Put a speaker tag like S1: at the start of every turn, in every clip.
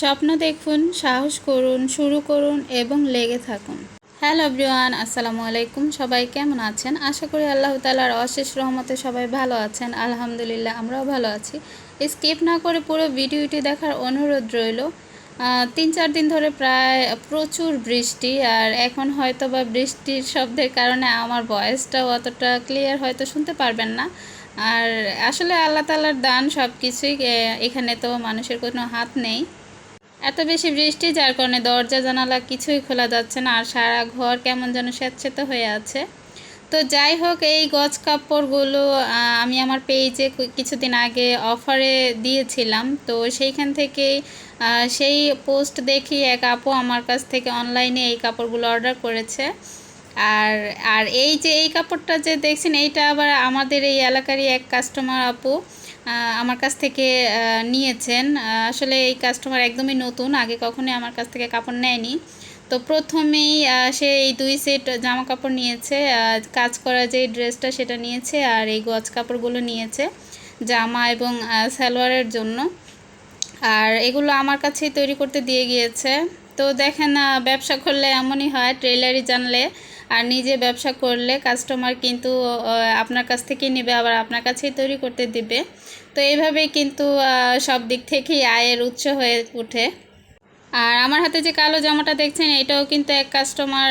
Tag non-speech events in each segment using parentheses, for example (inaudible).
S1: স্বপ্ন দেখুন, সাহস করুন, শুরু করুন এবং লেগে থাকুন। হ্যালো এভরিওয়ান, আসসালামু আলাইকুম। সবাই কেমন আছেন? আশা করি আল্লাহ তালার অশেষ রহমতে সবাই ভালো আছেন। আলহামদুলিল্লাহ, আমরাও ভালো আছি। স্কিপ না করে পুরো ভিডিওটি দেখার অনুরোধ রইল তিন চার দিন ধরে প্রায় প্রচুর বৃষ্টি আর এখন হয়তো বা বৃষ্টির শব্দের কারণে আমার ভয়েসটাও অতটা ক্লিয়ার হয়তো শুনতে পারবেন না। আর আসলে আল্লাহ তালার দান সব কিছুই এখানে তো মানুষের কোনো হাত নেই। এত বেশি বৃষ্টি যার কারণে দরজা জানালা কিছুই খোলা যাচ্ছে না আর সারা ঘর কেমন যেন স্যাঁতস্যাঁতে হয়ে আছে। তো যাই হোক এই গজ কাপড়গুলো আমি আমার পেজে কিছুদিন আগে অফারে দিয়েছিলাম। তো সেইখান আহ, সেই পোস্ট দেখি এক আপু আমার কাছ থেকে অনলাইনে এই কাপড়গুলো অর্ডার করেছে। আর আর এই যে এই কাপড়টা যে দেখছেন এইটা আবার আমাদের এই এলাকারই এক কাস্টমার আপু। আমার কাছ থেকে নিয়েছেন। আসলে এই কাস্টমার একদমই নতুন। আগে কখনোই আমার কাছ থেকে কাপড় নেয়নি। তো প্রথমেই সে এই দুই সেট জামা কাপড় নিয়েছে কাজ করা যে ড্রেসটা সেটা নিয়েছে আর এই গজ কাপড়গুলো নিয়েছে জামা এবং সালোয়ারের জন্য। আর এগুলো আমার কাছেই তৈরি করতে দিয়ে গিয়েছে। তো দেখেন ব্যবসা করলে এমনই হয় ট্রেলারি জানলে আর নিজে ব্যবসা করলে কাস্টমার কিন্তু আপনার কাছ থেকেই নেবে, আবার আপনার কাছেই তৈরি করতে দিবে। তো এইভাবেই কিন্তু সব দিক থেকেই আয়ের উৎস হয়ে ওঠে আর আমার হাতে যে কালো জামাটা দেখছেন, এটাও কিন্তু এক কাস্টমার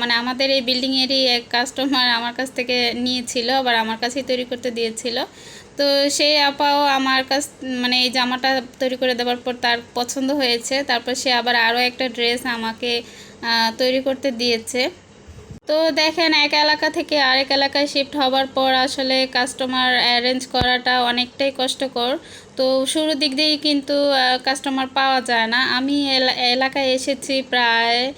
S1: মানে আমাদের এই বিল্ডিংয়েরই এক কাস্টমার আমার কাছ থেকে নিয়েছিল, আবার আমার কাছেই তৈরি করতে দিয়েছিল। তো সেই আপাও আমার কাছ মানে এই জামাটা তৈরি করে দেওয়ার পর তার পছন্দ হয়েছে। তারপর সে আবার আরও একটা ড্রেস আমাকে তৈরি করতে দিয়েছে। তো দেখেন, এক এলাকা থেকে আরেক এলাকায় শিফট হবার পর আসলে কাস্টমার অ্যারেঞ্জ করাটা অনেকটাই কষ্টকর। তো শুরুর দিক দিয়েই কিন্তু কাস্টমার পাওয়া যায় না। আমি এলা- এলাকায় এসেছি প্রায়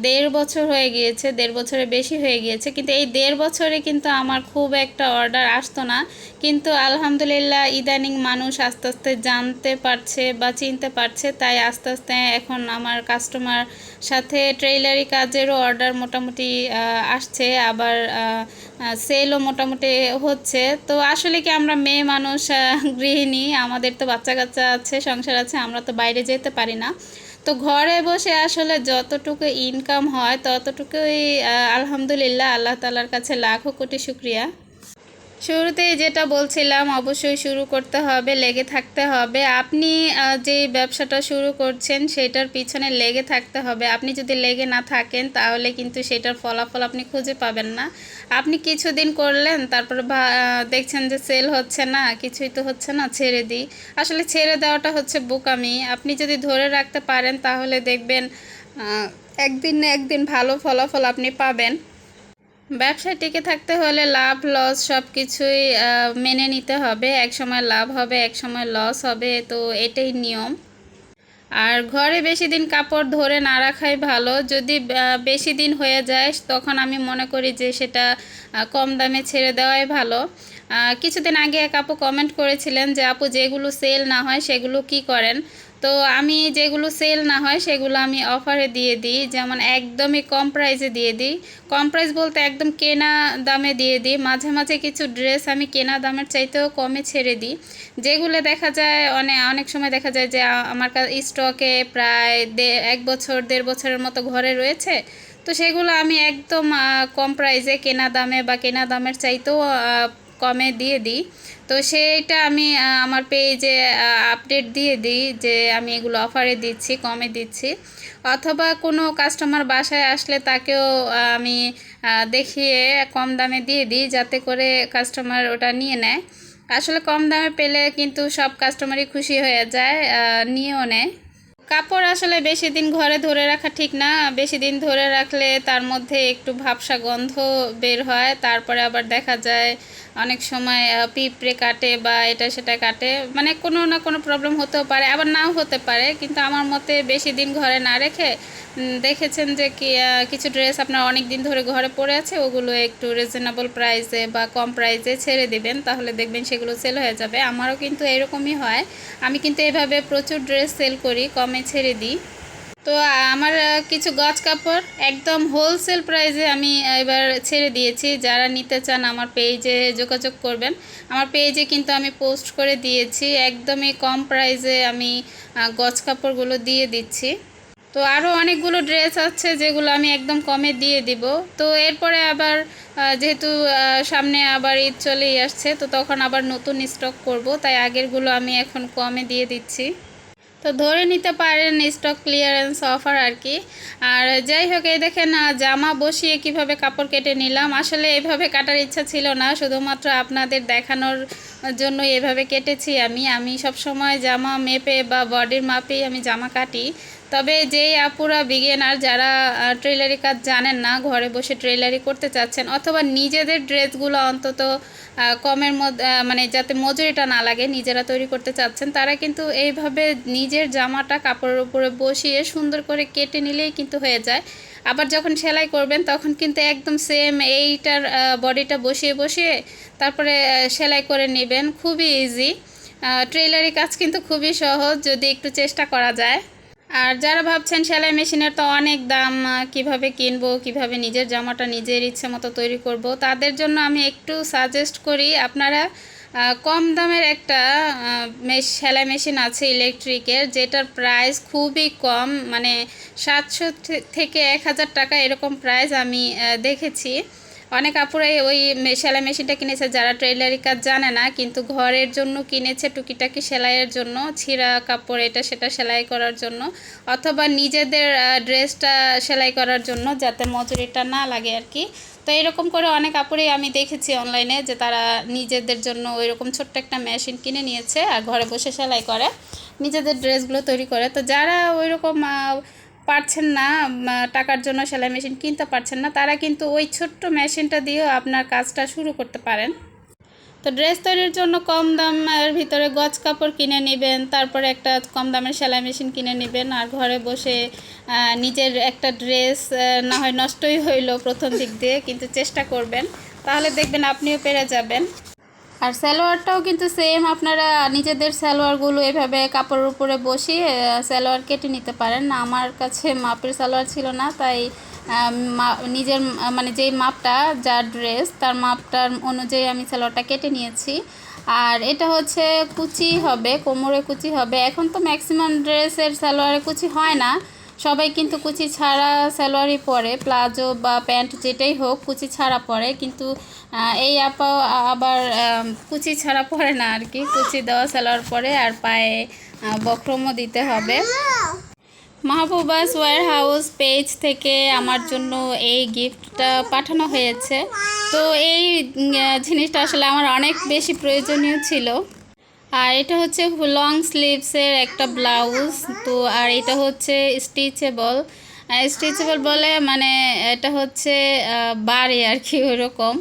S1: দেড় বছর হয়ে গিয়েছে, দেড় বছরের বেশি হয়ে গিয়েছে। কিন্তু এই দেড় বছরে কিন্তু আমার খুব একটা অর্ডার আসতো না। কিন্তু আলহামদুলিল্লাহ ইদানিং মানুষ আস্তে আস্তে জানতে পারছে বা চিনতে পারছে। তাই আস্তে আস্তে এখন আমার কাস্টমার সাথে ট্রেইলারি কাজেরও অর্ডার মোটামুটি আসছে। আবার সেলও মোটামুটি হচ্ছে। তো আসলে কি আমরা মেয়ে মানুষ গৃহিণী আমাদের তো বাচ্চা কাচ্চা আছে, সংসার আছে, আমরা তো বাইরে যেতে পারি না। তো ঘরে বসে আসলে যতটুকু ইনকাম হয়, ততটুকুই আলহামদুলিল্লাহ আল্লাহ তালার কাছে লাখো কোটি শুক্রিয়া। শুরুতেই যেটা বলছিলাম, অবশ্যই শুরু করতে হবে, লেগে থাকতে হবে। আপনি যে ব্যবসাটা শুরু করছেন, সেটার পিছনে লেগে থাকতে হবে। আপনি যদি লেগে না থাকেন, তাহলে কিন্তু সেটার ফলাফল আপনি খুঁজে পাবেন না। আপনি কিছুদিন করলেন, তারপরে দেখছেন যে সেল হচ্ছে না, কিছুই তো হচ্ছে না, ছেড়ে দিই। আসলে ছেড়ে দেওয়াটা হচ্ছে বোকামি। আপনি যদি ধরে রাখতে পারেন, তাহলে দেখবেন একদিন না একদিন ভালো ফলাফল আপনি পাবেন। ব্যবসায় টিকে থাকতে হলে লাভ, লস সব কিছুই মেনে নিতে হবে। এক সময় লাভ হবে, এক সময় লস হবে, তো এটাই নিয়ম। আর ঘরে বেশি দিন কাপড় ধরে না রাখাই ভালো। যদি বেশি দিন হয়ে যায়, তখন আমি মনে করি যে সেটা কম দামে ছেড়ে দেওয়াই ভালো। কিছুদিন আগে এক আপু কমেন্ট করেছিলেন যে, আপু, যেগুলো সেল না হয়, সেগুলো কি করেন? তো আমি যেগুলো সেল না হয় সেগুলো আমি অফারে দিয়ে দিই। যেমন একদমই কম প্রাইসে দিয়ে দিই। কম প্রাইস বলতে একদম কেনা দামে দিয়ে দিই। মাঝে মাঝে কিছু ড্রেস আমি কেনা দামের চাইতেও কমে ছেড়ে দিই। যেগুলো দেখা যায় অনেক অনেক সময় দেখা যায় যে আমার কাছে স্টকে প্রায় এক বছর, দেড় বছরের মতো ঘরে রয়েছে। তো সেগুলো আমি একদম কম প্রাইসে কেনা দামে বা কেনা দামের চাইতেও কমে দিয়ে দিই। তো সেইটা আমি আমার পেজে আপডেট দিয়ে দিই যে আমি এগুলো অফারে দিচ্ছি, কমে দিচ্ছি। অথবা কোনো কাস্টমার বাসায় আসলে তাকেও আমি দেখিয়ে কম দামে দিয়ে দিই যাতে করে কাস্টমার ওটা নিয়ে নেয়। আসলে কম দামে পেলে কিন্তু সব কাস্টমারই খুশি হয়ে যায় নিয়েও নেয়। কাপড় আসলে বেশি দিন ঘরে ধরে রাখা ঠিক না। বেশি দিন ধরে রাখলে তার মধ্যে একটু ভাবসা গন্ধ বের হয়। তারপরে আবার দেখা যায় অনেক সময় পিঁপড়ে কাটে বা এটা সেটা কাটে। মানে কোনো না কোনো প্রবলেম হতেও পারে, আবার নাও হতে পারে। কিন্তু আমার মতে বেশি দিন ঘরে না রেখে দেখেছেন যে কি কিছু ড্রেস আপনার অনেক দিন ধরে ঘরে পড়ে আছে, ওগুলো একটু রিজনেবল প্রাইসে বা কম প্রাইসে ছেড়ে দিবেন, তাহলে দেখবেন সেগুলো সেল হয়ে যাবে। আমারও কিন্তু এরকমই হয়। আমি কিন্তু এভাবে প্রচুর ড্রেস সেল করি, কমে ছেড়ে দিই। তো আমার কিছু গজ কাপড় একদম হোলসেল প্রাইসে আমি এবার ছেড়ে দিয়েছি। যারা নিতে চান আমার পেজে যোগাযোগ করবেন। আমার পেজে কিন্তু আমি পোস্ট করে দিয়েছি। একদমই কম প্রাইসে আমি গজ কাপড়গুলো দিয়ে দিচ্ছি। তো আরও অনেকগুলো ড্রেস আছে যেগুলো আমি একদম কমে দিয়ে দিব। তো এরপরে আবার যেহেতু সামনে আবার ঈদ চলেই আসছে, তো তখন আবার নতুন স্টক করব। তাই আগেরগুলো আমি এখন কমে দিয়ে দিচ্ছি। তো ধরে নিতে পারেন স্টক ক্লিয়ারেন্স অফার আর কি। আর যাই হোক, এই দেখেন জামা বসিয়ে কীভাবে কাপড় কেটে নিলাম। আসলে এভাবে কাটার ইচ্ছা ছিল না, শুধুমাত্র আপনাদের দেখানোর জন্য এভাবে কেটেছি আমি। আমি সব সময় জামা মেপে বা বডির মাপেই আমি জামা কাটি। তবে যেই আপুরা বিগিনার যারা ট্রেলারি কাজ জানেন না, ঘরে বসে ট্রেলারি করতে চাচ্ছেন, অথবা নিজেদের ড্রেসগুলো অন্তত কমের মধ্যে মানে যাতে মজুরিটা না লাগে, নিজেরা তৈরি করতে চাচ্ছেন, তারা কিন্তু এইভাবে নিজের জামাটা কাপড়ের উপরে বসিয়ে সুন্দর করে কেটে নিলেই কিন্তু হয়ে যায়। আবার যখন সেলাই করবেন, তখন কিন্তু একদম সেম এইটার বডিটা বসিয়ে বসিয়ে তারপরে সেলাই করে নেবেন। খুবই ইজি ট্রেলারি কাজ কিন্তু খুবই সহজ, যদি একটু চেষ্টা করা যায়। আর যারা ভাবছেন সেলাই মেশিনের তো অনেক দাম কীভাবে কিনবো, কীভাবে নিজের জামাটা নিজের ইচ্ছে মতো তৈরি করব, তাদের জন্য আমি একটু সাজেস্ট করি, আপনারা কম দামের একটা সেলাই মেশিন আছে ইলেকট্রিকের যেটার প্রাইস খুবই কম মানে সাতশো থেকে এক হাজার টাকা এরকম প্রাইস আমি দেখেছি। অনেক আপুরাই ওই সেলাই মেশিনটা কিনেছে, যারা ট্রেলারি কাজ জানে না, কিন্তু ঘরের জন্য কিনেছে টুকিটাকি সেলাইয়ের জন্য, ছিঁড়া কাপড় এটা সেটা সেলাই করার জন্য, অথবা নিজেদের ড্রেসটা সেলাই করার জন্য, যাতে মজুরিটা না লাগে আর কি। তো এরকম করে অনেক আপুরেই আমি দেখেছি অনলাইনে যে তারা নিজেদের জন্য ওই রকম ছোট্ট একটা মেশিন কিনে নিয়েছে আর ঘরে বসে সেলাই করে, নিজেদের ড্রেসগুলো তৈরি করে। তো যারা ওই রকম পারছেন না টাকার জন্য সেলাই মেশিন কিনতে পারছেন না, তারা কিন্তু ওই ছোট্ট মেশিনটা দিয়েও আপনার কাজটা শুরু করতে পারেন। তো ড্রেস তৈরির জন্য কম দামের ভিতরে গজ কাপড় কিনে নেবেন, তারপরে একটা কম দামের সেলাই মেশিন কিনে নেবেন, আর ঘরে বসে নিজের একটা ড্রেস না হয় নষ্টই হইল প্রথম দিক দিয়ে, কিন্তু চেষ্টা করবেন। তাহলে দেখবেন আপনিও পেরে যাবেন। আর সালোয়ারটাও কিন্তু সেম আপনারা নিজেদের সালোয়ারগুলো এভাবে কাপড়ের উপরে বসিয়ে সালোয়ার কেটে নিতে পারেন। না আমার কাছে মাপের সালোয়ার ছিল না, তাই নিজের মানে যেই মাপটা, যার ড্রেস তার মাপটার অনুযায়ী আমি সালোয়ারটা কেটে নিয়েছি। আর এটা হচ্ছে কুচি হবে, কোমরে কুচি হবে। এখন তো ম্যাক্সিমাম ড্রেসের সালোয়ারে কুচি হয় না। সবাই কিন্তু কুচি ছাড়া সালোয়ারই পরে প্লাজো বা প্যান্ট যেটাই হোক কুচি ছাড়া পরে কিন্তু এই আপা আবার কুচি ছাড়া পরে না আর কি। কুচি দেওয়া সালোয়ার পরে আর পায়ে আহ, বক্রমও দিতে হবে। মাহবুবাস ওয়ার হাউস পেজ থেকে আমার জন্য এই গিফটটা পাঠানো হয়েছে। তো এই জিনিসটা আসলে আমার অনেক বেশি প্রয়োজনীয় ছিল। আর এটা হচ্ছে লং স্লিভসের একটা ব্লাউজ তো আর এটা হচ্ছে স্টিচেবল স্টিচেবল বলে মানে এটা হচ্ছে বাড়ি আর কি ওরকম।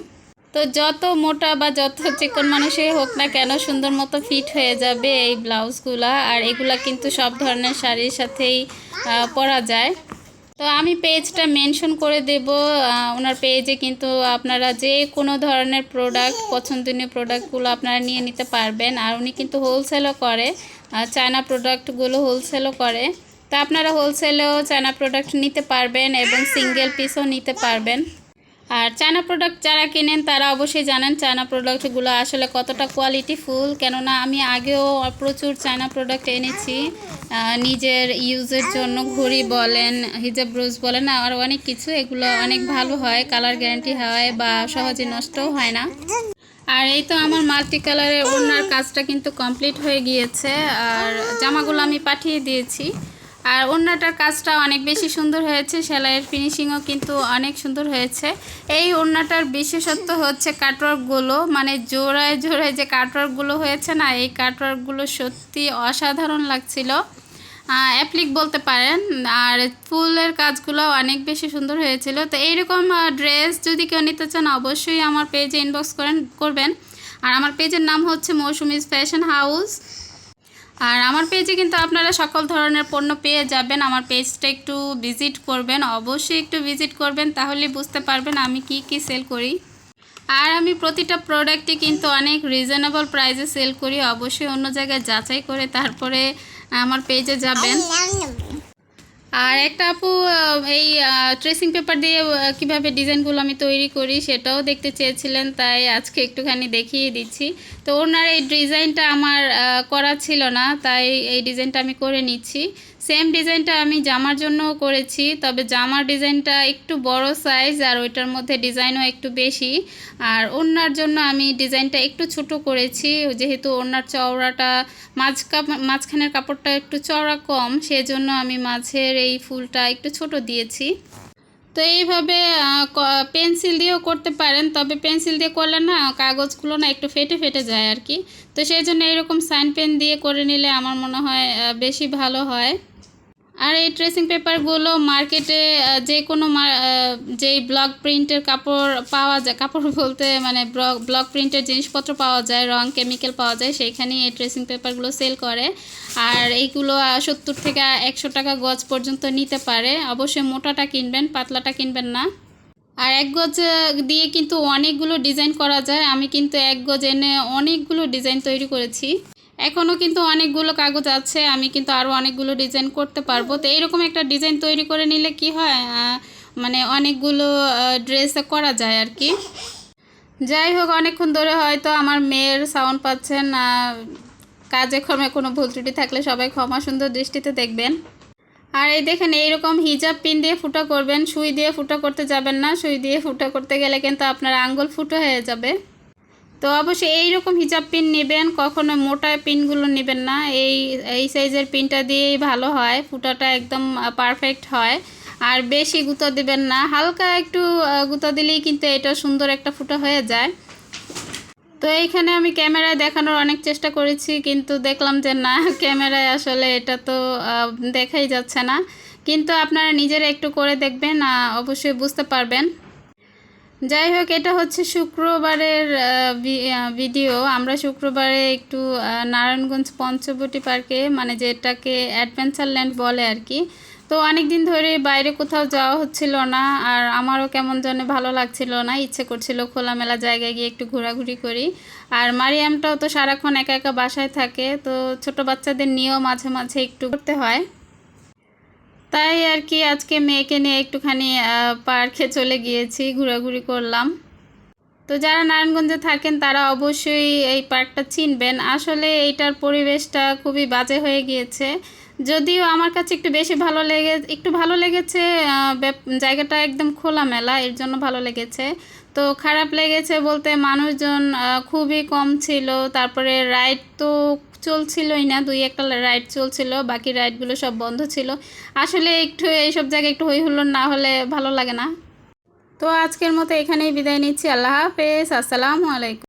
S1: তো যত মোটা বা যত চিকন মানুষই হোক না কেন সুন্দর মতো ফিট হয়ে যাবে এই ব্লাউজগুলা আর এগুলা কিন্তু সব ধরনের শাড়ির সাথেই পরা যায়। তো আমি পেজটা মেনশন করে দেব ওনার পেজে কিন্তু আপনারা যে কোনো ধরনের প্রোডাক্ট পছন্দনীয় প্রোডাক্টগুলো আপনারা নিয়ে নিতে পারবেন। আর উনি কিন্তু হোলসেলও করে চায়না প্রোডাক্টগুলো হোলসেলও করে। তো আপনারা হোলসেলেও চায়না প্রোডাক্ট নিতে পারবেন এবং সিঙ্গেল পিসও নিতে পারবেন। আর চায়না প্রোডাক্ট যারা কেনেন, তারা অবশ্যই জানেন চায়না প্রোডাক্টগুলো আসলে কতটা কোয়ালিটি ফুল। কেননা আমি আগেও প্রচুর চায়না প্রোডাক্ট এনেছি। নিজের ইউজের জন্য ঘড়ি বলেন হিজাব ব্রোজ বলেন, আর অনেক কিছু। এগুলো অনেক ভালো হয় কালার গ্যারান্টি হয় বা সহজে নষ্টও হয় না। আর এই তো আমার মাল্টি কালারের ওড়নার কাজটা কিন্তু কমপ্লিট হয়ে গিয়েছে। আর জামাগুলো আমি পাঠিয়ে দিয়েছি। আর ওড়নাটার কাজটা অনেক বেশি সুন্দর হয়েছে, সেলাইয়ের ফিনিশিংও কিন্তু অনেক সুন্দর হয়েছে। এই ওড়নাটার বিশেষত্ব হচ্ছে কাটওয়ার্কগুলো মানে জোড়ায় জোড়ায় যে কাটওয়ার্কগুলো হয়েছে না, এই কাটওয়ার্কগুলো সত্যি অসাধারণ লাগছিল। অ্যাপ্লিক বলতে পারেন, আর ফুলের কাজগুলো অনেক বেশি সুন্দর হয়েছিল। তো এইরকম ড্রেস যদি কেউ নিতে চান, অবশ্যই আমার পেজে ইনবক্স করেন, করবেন। আর আমার পেজের নাম হচ্ছে মৌসুমিজ ফ্যাশন হাউস আর আমার পেজে কিন্তু আপনারা সকল ধরনের পণ্য পেয়ে যাবেন। আমার পেজটা একটু ভিজিট করবেন, অবশ্যই একটু ভিজিট করবেন, তাহলে বুঝতে পারবেন আমি কি কি সেল করি। আর আমি প্রতিটা প্রোডাক্টই কিন্তু অনেক রিজনেবল প্রাইসে সেল করি, অবশ্যই অন্য জায়গায় যাচাই করে তারপরে আমার পেজে যাবেন। আর একটা আপু এই ট্রেসিং পেপার দিয়ে কীভাবে ডিজাইনগুলো আমি তৈরি করি সেটাও দেখতে চেয়েছিলেন, তাই আজকে একটুখানি দেখিয়ে দিচ্ছি। তো ওনার এই ডিজাইনটা আমার করা ছিল না, তাই এই ডিজাইনটা আমি করে নিচ্ছি। সেম ডিজাইনটা আমি জামার জন্য করেছি, তবে জামার ডিজাইনটা একটু বড় সাইজ আর ওইটার মধ্যে ডিজাইনও একটু বেশি। আর ওনার জন্য আমি ডিজাইনটা একটু ছোট করেছি, যেহেতু ওনার চওড়াটা মাঝ কাপ- মাঝখানের কাপড়টা একটু চওড়া কম, সেজন্য আমি মাঝের এই ফুলটা একটু ছোট দিয়েছি। তো এইভাবে পেন্সিল দিয়েও করতে পারেন, তবে পেন্সিল দিয়ে করলে না কাগজগুলো না একটু ফেটে ফেটে যায় আর কি। তো সেই জন্য এরকম সাইন পেন দিয়ে করে নিলে আমার মনে হয় বেশি ভালো হয়। আর এই ট্রেসিং পেপারগুলো মার্কেটে যে কোনো যেই ব্লক প্রিন্টের কাপড় পাওয়া যায়, কাপড় (laughs) বলতে মানে ব্লক প্রিন্টের জিনিসপত্র পাওয়া যায়, রং কেমিক্যাল পাওয়া যায়, সেইখানেই এই ট্রেসিং পেপারগুলো সেল করে। আর এইগুলো সত্তর থেকে একশো টাকা গজ পর্যন্ত নিতে পারে। অবশ্যই মোটাটা কিনবেন, পাতলাটা কিনবেন না। আর এক গজ দিয়ে কিন্তু অনেকগুলো ডিজাইন করা যায়। আমি কিন্তু এক গজ এনে অনেকগুলো ডিজাইন তৈরি করেছি। এখনও কিন্তু অনেকগুলো কাগজ আছে, আমি কিন্তু আরও অনেকগুলো ডিজাইন করতে পারব। তো এইরকম একটা ডিজাইন তৈরি করে নিলে কি হয়? মানে অনেকগুলো ড্রেস করা যায় আর কি। যাই হোক, অনেকক্ষণ ধরে হয়তো আমার মেয়ের সাউন্ড পাচ্ছেন কাজে কর্মে কোনো ভুল ত্রুটি থাকলে সবাই ক্ষমা সুন্দর দৃষ্টিতে দেখবেন। আর এই দেখেন, এইরকম হিজাব পিন দিয়ে ফুটো করবেন, সুই দিয়ে ফুটো করতে যাবেন না, সুই দিয়ে ফুটো করতে গেলে কিন্তু আপনার আঙ্গুল ফুটো হয়ে যাবে। তো অবশ্যই এইরকম হিজাব পিন নেবেন, কখনো মোটা পিনগুলো নেবেন না। এই এই সাইজের পিনটা দিয়েই ভালো হয়, ফুটাটা একদম পারফেক্ট হয়। আর বেশি গুঁতো দেবেন না, হালকা একটু গুঁতো দিলেই কিন্তু এটা সুন্দর একটা ফুটো হয়ে যায়। তো এইখানে আমি ক্যামেরায় দেখানোর অনেক চেষ্টা করেছি, কিন্তু দেখলাম যে না, ক্যামেরায় আসলে এটা তো দেখাই যাচ্ছে না। কিন্তু আপনারা নিজেরা একটু করে দেখবেন অবশ্যই বুঝতে পারবেন। যাই হোক এটা হচ্ছে শুক্রবারের ভিডিও। আমরা শুক্রবারে একটু নারায়ণগঞ্জ পঞ্চবটি পার্কে মানে যেটাকে অ্যাডভেঞ্চার ল্যান্ড বলে আর কি তো অনেক দিন ধরে বাইরে কোথাও যাওয়া হচ্ছিল না, আর আমারও কেমন যেন ভালো লাগছিল না, ইচ্ছে করছিল খোলামেলা জায়গায় গিয়ে একটু ঘোরাঘুরি করি। আর মারিয়ামটাও তো সারাক্ষণ একা একা বাসায় থাকে, তো ছোট বাচ্চাদের নিয়েও মাঝে মাঝে একটু করতে হয়। তাই আর কি আজকে মেয়েকে নিয়ে একটুখানি পার্কে চলে গিয়েছি, ঘোরাঘুরি করলাম। তো যারা নারায়ণগঞ্জে থাকেন তারা অবশ্যই এই পার্কটা চিনবেন। আসলে এইটার পরিবেশটা খুবই বাজে হয়ে গিয়েছে। যদিও আমার কাছে একটু বেশি ভালো লেগে, একটু ভালো লেগেছে জায়গাটা একদম খোলামেলা, এর জন্য ভালো লেগেছে। তো খারাপ লেগেছে বলতে মানুষজন খুবই কম ছিল। তারপরে রাইড তো চলছিলই না, দুই একটা রাইড চলছিল, বাকি রাইডগুলো সব বন্ধ ছিল। আসলে একটু এইসব জায়গায় একটু হই হুল্লোড় না হলে ভালো লাগে না। তো আজকের মতো এখানেই বিদায় নিচ্ছি, আল্লাহ হাফেজ, আসসালামু আলাইকুম।